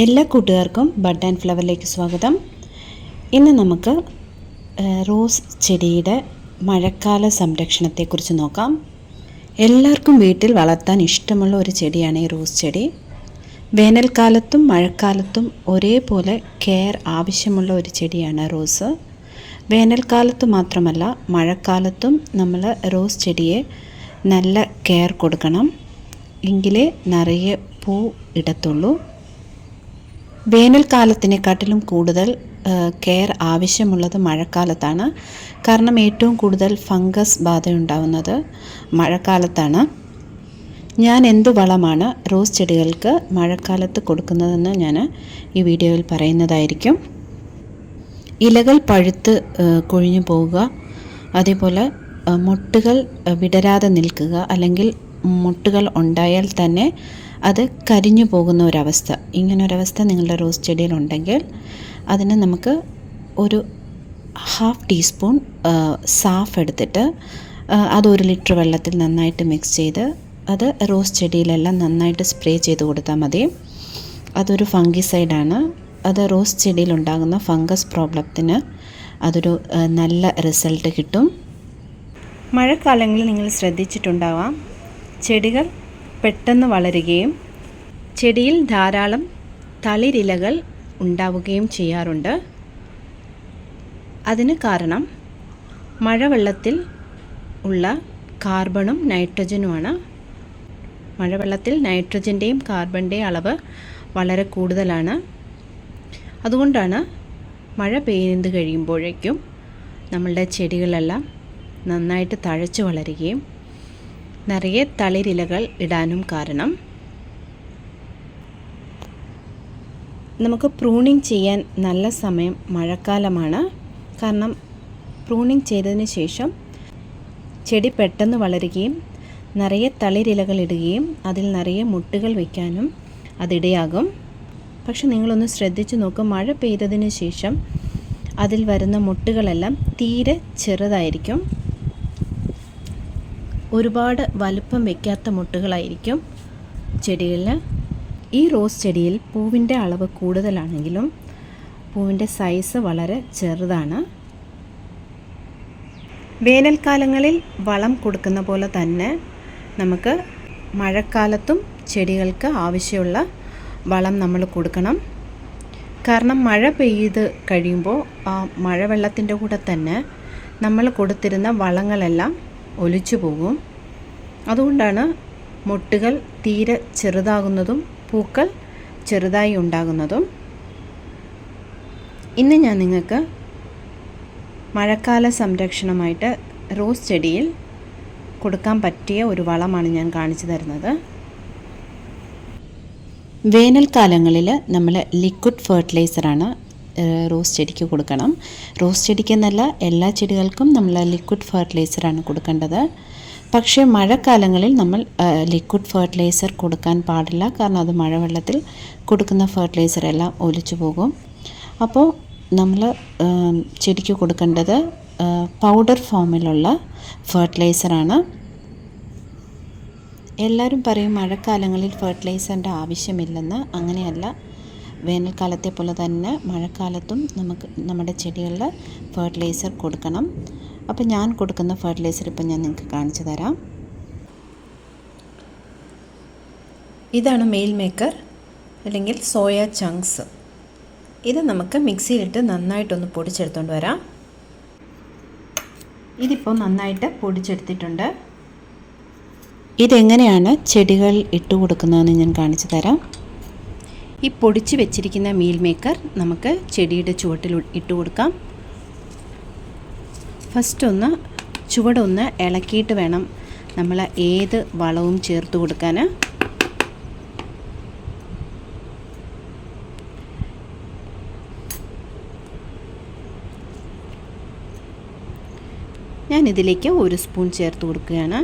എല്ലാ കൂട്ടുകാർക്കും bud and ഫ്ലവറിലേക്ക് സ്വാഗതം. ഇന്ന് നമുക്ക് റോസ് ചെടിയുടെ മഴക്കാല സംരക്ഷണത്തെക്കുറിച്ച് നോക്കാം. എല്ലാവർക്കും വീട്ടിൽ വളർത്താൻ ഇഷ്ടമുള്ള ഒരു ചെടിയാണ് ഈ റോസ് ചെടി. വേനൽക്കാലത്തും മഴക്കാലത്തും ഒരേപോലെ കെയർ ആവശ്യമുള്ള ഒരു ചെടിയാണ് റോസ്. വേനൽക്കാലത്ത് മാത്രമല്ല മഴക്കാലത്തും നമ്മൾ റോസ് ചെടിയെ നല്ല കെയർ കൊടുക്കണം. എങ്കിലേ നിറയെ പൂ ഇടത്തുള്ളൂ. വേനൽക്കാലത്തിനെക്കാട്ടിലും കൂടുതൽ കെയർ ആവശ്യമുള്ളത് മഴക്കാലത്താണ്. കാരണം ഏറ്റവും കൂടുതൽ ഫംഗസ് ബാധയുണ്ടാവുന്നത് മഴക്കാലത്താണ്. ഞാൻ എന്ത് വളമാണ് റോസ് ചെടികൾക്ക് മഴക്കാലത്ത് കൊടുക്കുന്നതെന്ന് ഞാൻ ഈ വീഡിയോയിൽ പറയുന്നതായിരിക്കും. ഇലകൾ പഴുത്ത് കൊഴിഞ്ഞു പോവുക അതേപോലെ മുട്ടുകൾ വിടരാതെ നിൽക്കുക അല്ലെങ്കിൽ മൊട്ടുകൾ ഉണ്ടായാൽ തന്നെ അത് കരിഞ്ഞു പോകുന്ന ഒരവസ്ഥ. ഇങ്ങനൊരവസ്ഥ നിങ്ങളുടെ റോസ് ചെടിയിലുണ്ടെങ്കിൽ അതിന് നമുക്ക് ഒരു ഹാഫ് ടീസ്പൂൺ സാഫ് എടുത്തിട്ട് അത് ഒരു ലിറ്റർ വെള്ളത്തിൽ നന്നായിട്ട് മിക്സ് ചെയ്ത് അത് റോസ് ചെടിയിലെല്ലാം നന്നായിട്ട് സ്പ്രേ ചെയ്ത് കൊടുത്താൽ മതി. അതൊരു ഫംഗിസൈഡാണ്. അത് റോസ് ചെടിയിൽ ഉണ്ടാകുന്ന ഫംഗസ് പ്രോബ്ലത്തിന് അതൊരു നല്ല റിസൾട്ട് കിട്ടും. മഴക്കാലങ്ങളിൽ നിങ്ങൾ ശ്രദ്ധിച്ചിട്ടുണ്ടാവാം. ചെടികൾ പെട്ടെന്ന് വളരുകയും ചെടിയിൽ ധാരാളം തളിരിലകൾ ഉണ്ടാവുകയും ചെയ്യാറുണ്ട്. അതിന് കാരണം മഴവെള്ളത്തിൽ ഉള്ള കാർബണും നൈട്രജനുമാണ്. മഴവെള്ളത്തിൽ നൈട്രജന്റെയും കാർബണിന്റെയും അളവ് വളരെ കൂടുതലാണ്. അതുകൊണ്ടാണ് മഴ പെയ്ത് കഴിയുമ്പോഴേക്കും നമ്മളുടെ ചെടികളെല്ലാം നന്നായിട്ട് തഴച്ചു വളരുകയും നിറയെ തളിരിലകൾ ഇടാനും കാരണം. നമുക്ക് പ്രൂണിങ് ചെയ്യാൻ നല്ല സമയം മഴക്കാലമാണ്. കാരണം പ്രൂണിങ് ചെയ്തതിന് ശേഷം ചെടി പെട്ടെന്ന് വളരുകയും നിറയെ തളിരിലകൾ ഇടുകയും അതിൽ നിറയെ മുട്ടുകൾ വയ്ക്കാനും അതിടയാകും. പക്ഷെ നിങ്ങളൊന്ന് ശ്രദ്ധിച്ചു നോക്കും മഴ പെയ്തതിന് ശേഷം അതിൽ വരുന്ന മുട്ടുകളെല്ലാം തീരെ ചെറുതായിരിക്കും. ഒരുപാട് വലുപ്പം വയ്ക്കാത്ത മുട്ടുകളായിരിക്കും ചെടികളിൽ ഈ റോസ് ചെടിയിൽ പൂവിന്റെ അളവ് കൂടുതലാണെങ്കിലും പൂവിന്റെ സൈസ് വളരെ ചെറുതാണ്. വേനൽക്കാലങ്ങളിൽ വളം കൊടുക്കുന്ന പോലെ തന്നെ നമുക്ക് മഴക്കാലത്തും ചെടികൾക്ക് ആവശ്യമുള്ള വളം നമ്മൾ കൊടുക്കണം. കാരണം മഴ പെയ്ത് കഴിയുമ്പോൾ ആ മഴവെള്ളത്തിന്റെ കൂടെ തന്നെ നമ്മൾ കൊടുത്തിരുന്ന വളങ്ങളെല്ലാം ഒലിച്ചു പോകും. അതുകൊണ്ടാണ് മൊട്ടുകൾ തീരെ ചെറുതാകുന്നതും പൂക്കൾ ചെറുതായി ഉണ്ടാകുന്നതും. ഇന്ന് ഞാൻ നിങ്ങൾക്ക് മഴക്കാല സംരക്ഷണമായിട്ട് റോസ് ചെടിയിൽ കൊടുക്കാൻ പറ്റിയ ഒരു വളമാണ് ഞാൻ കാണിച്ചു തരുന്നത്. വേനൽക്കാലങ്ങളിൽ നമ്മൾ ലിക്വിഡ് ഫെർട്ടിലൈസറാണ് റോസ് ചെടിക്ക് കൊടുക്കണം. റോസ് ചെടിക്ക് എന്നല്ല എല്ലാ ചെടികൾക്കും നമ്മൾ ലിക്വിഡ് ഫെർട്ടിലൈസറാണ് കൊടുക്കേണ്ടത്. പക്ഷേ മഴക്കാലങ്ങളിൽ നമ്മൾ ലിക്വിഡ് ഫെർട്ടിലൈസർ കൊടുക്കാൻ പാടില്ല. കാരണം അത് മഴവെള്ളത്തിൽ കൊടുക്കുന്ന ഫെർട്ടിലൈസർ എല്ലാം ഒലിച്ചു പോകും. അപ്പോൾ നമ്മൾ ചെടിക്ക് കൊടുക്കേണ്ടത് പൗഡർ ഫോമിലുള്ള ഫെർട്ടിലൈസറാണ് എല്ലാവരും പറയും മഴക്കാലങ്ങളിൽ ഫെർട്ടിലൈസറിന്റെ ആവശ്യമില്ലെന്ന്. അങ്ങനെയല്ല. വേനൽക്കാലത്തെ പോലെ തന്നെ മഴക്കാലത്തും നമുക്ക് നമ്മുടെ ചെടികളിൽ ഫെർട്ടിലൈസർ കൊടുക്കണം. അപ്പോൾ ഞാൻ കൊടുക്കുന്ന ഫെർട്ടിലൈസർ ഇപ്പം ഞാൻ നിങ്ങൾക്ക് കാണിച്ചു തരാം. ഇതാണ് മെയിൽ മേക്കർ അല്ലെങ്കിൽ സോയ ചങ്ക്സ് ഇത് നമുക്ക് മിക്സിയിലിട്ട് നന്നായിട്ടൊന്ന് പൊടിച്ചെടുത്തുകൊണ്ട് വരാം. ഇതിപ്പോൾ നന്നായിട്ട് പൊടിച്ചെടുത്തിട്ടുണ്ട്. ഇതെങ്ങനെയാണ് ചെടികൾ ഇട്ട് കൊടുക്കുന്നതെന്ന് ഞാൻ കാണിച്ചു തരാം. ഈ പൊടിച്ച് വെച്ചിരിക്കുന്ന മീൽ മേക്കർ നമുക്ക് ചെടിയുടെ ചുവട്ടിൽ ഇട്ട് കൊടുക്കാം. ഫസ്റ്റ് ഒന്ന് ചുവടൊന്ന് ഇളക്കിയിട്ട് വേണം നമ്മൾ ഏത് വളവും ചേർത്ത് കൊടുക്കാൻ. ഞാനിതിലേക്ക് ഒരു സ്പൂൺ ചേർത്ത് കൊടുക്കുകയാണ്.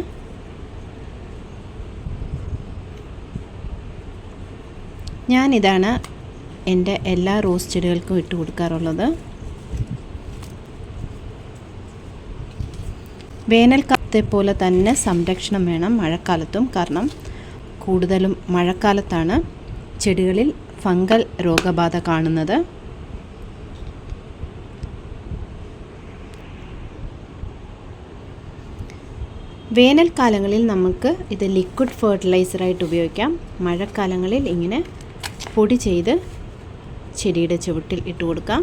ഞാനിതാണ് എന്റെ എല്ലാ റോസ് ചെടികൾക്കും ഇട്ട് കൊടുക്കാറുള്ളത്. വേനൽക്കാലത്തെ പോലെ തന്നെ സംരക്ഷണം വേണം മഴക്കാലത്തും. കാരണം കൂടുതലും മഴക്കാലത്താണ് ചെടികളിൽ ഫംഗൽ രോഗബാധ കാണുന്നത്. വേനൽക്കാലങ്ങളിൽ നമുക്ക് ഇത് ലിക്വിഡ് ഫെർട്ടിലൈസറായിട്ട് ഉപയോഗിക്കാം. മഴക്കാലങ്ങളിൽ ഇങ്ങനെ പൊടി ചെയ്ത് ചെടിയുടെ ചുവട്ടിൽ ഇട്ട് കൊടുക്കാം.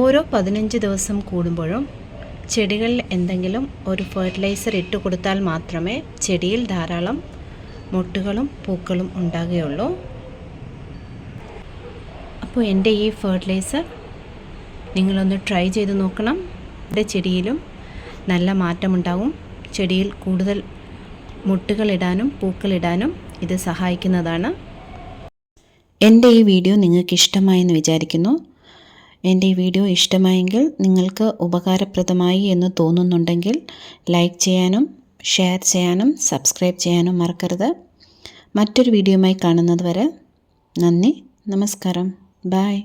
ഓരോ പതിനഞ്ച് ദിവസം കൂടുമ്പോഴും ചെടികളിൽ എന്തെങ്കിലും ഒരു ഫെർട്ടിലൈസർ ഇട്ട് കൊടുത്താൽ മാത്രമേ ചെടിയിൽ ധാരാളം മൊട്ടുകളും പൂക്കളും ഉണ്ടാകുകയുള്ളൂ. അപ്പോൾ എന്റെ ഈ ഫെർട്ടിലൈസർ നിങ്ങളൊന്ന് ട്രൈ ചെയ്ത് നോക്കണം. എന്റെ ചെടിയിലും നല്ല മാറ്റമുണ്ടാകും ചെടിയിൽ കൂടുതൽ മുട്ടുകളിടാനും പൂക്കളിടാനും ഇത് സഹായിക്കുന്നതാണ്. എന്റെ ഈ വീഡിയോ നിങ്ങൾക്ക് ഇഷ്ടമായെന്ന് വിചാരിക്കുന്നു. എന്റെ ഈ വീഡിയോ ഇഷ്ടമായെങ്കിൽ നിങ്ങൾക്ക് ഉപകാരപ്രദമായി എന്ന് തോന്നുന്നുണ്ടെങ്കിൽ ലൈക്ക് ചെയ്യാനും ഷെയർ ചെയ്യാനും സബ്സ്ക്രൈബ് ചെയ്യാനും മറക്കരുത്. മറ്റൊരു വീഡിയോയുമായി കാണുന്നത് വരെ നന്ദി. നമസ്കാരം. ബായ്